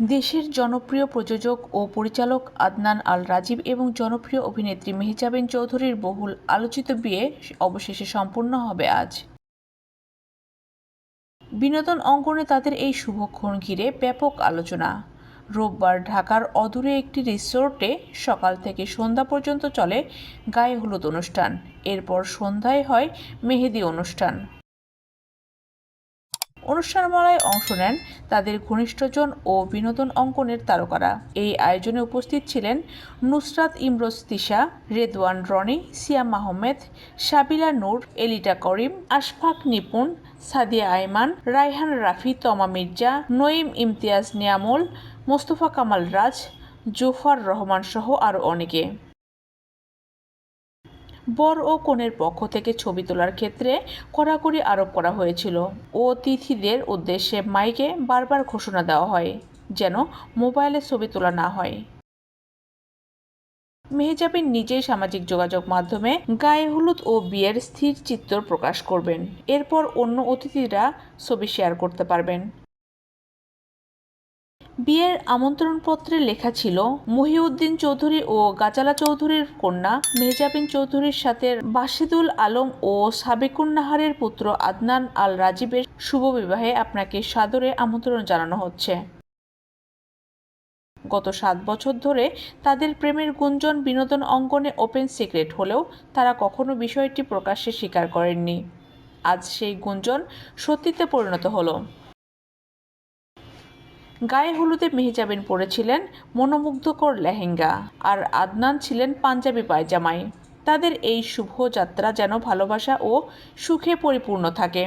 দেশের জনপ্রিয় প্রযোজক ও পরিচালক আদনান আল রাজীব এবং জনপ্রিয় অভিনেত্রী মেহজাবিন চৌধুরীর বহুল আলোচিত বিয়ে অবশেষে সম্পূর্ণ হবে আজ। বিনোদন অঙ্গনে তাদের এই শুভক্ষণ ঘিরে ব্যাপক আলোচনা। রোববার ঢাকার অদূরে একটি রিসোর্টে সকাল থেকে সন্ধ্যা পর্যন্ত চলে গায়ে হলুদ অনুষ্ঠান। এরপর সন্ধ্যায় হয় মেহেদি অনুষ্ঠান। অনুষ্ঠানমালায় অংশ নেন তাদের ঘনিষ্ঠজন ও বিনোদন অঙ্কনের তারকারা। এই আয়োজনে উপস্থিত ছিলেন নুসরাত ইমরোজ তিশা, রেদওয়ান রনি, সিয়াম আহমেদ, সাবিলা নূর, এলিটা করিম, আশফাক নিপুণ, সাদিয়া আইমান রায়হান রাফি, তমা মির্জা, নঈম ইমতিয়াজ নিয়ামুল, মোস্তফা কামাল রাজ, জোফার রহমান সহ আরও অনেকে। বর ও কনের পক্ষ থেকে ছবি তোলার ক্ষেত্রে কড়াকড়ি আরোপ করা হয়েছিল। অতিথিদের উদ্দেশ্যে মাইকে বারবার ঘোষণা দেওয়া হয় যেন মোবাইলে ছবি তোলা না হয়। মেহজাবিন নিজেই সামাজিক যোগাযোগ মাধ্যমে গায়ে হলুদ ও বিয়ের স্থির চিত্র প্রকাশ করবেন। এরপর অন্য অতিথিরা ছবি শেয়ার করতে পারবেন। বিয়ের আমন্ত্রণপত্রে লেখা ছিল, মহিউদ্দিন চৌধুরী ও গাজালা চৌধুরীর কন্যা মেহজাবিন চৌধুরীর সাথে বাসিদুল আলম ও সাবেকুন নাহারের পুত্র আদনান আল রাজীবের শুভ বিবাহে আপনাকে সাদরে আমন্ত্রণ জানানো হচ্ছে। গত সাত বছর ধরে তাদের প্রেমের গুঞ্জন বিনোদন অঙ্গনে ওপেন সিক্রেট হলেও তারা কখনো বিষয়টি প্রকাশ্যে স্বীকার করেননি। আজ সেই গুঞ্জন সত্যিতে পরিণত হলো। গায়ে হলুদে মেহজাবিন পরেছিলেন মনোমুগ্ধকর লেহেঙ্গা আর আদনান ছিলেন পাঞ্জাবি পায়জামায় তাদের এই শুভ যাত্রা যেন ভালোবাসা ও সুখে পরিপূর্ণ থাকে।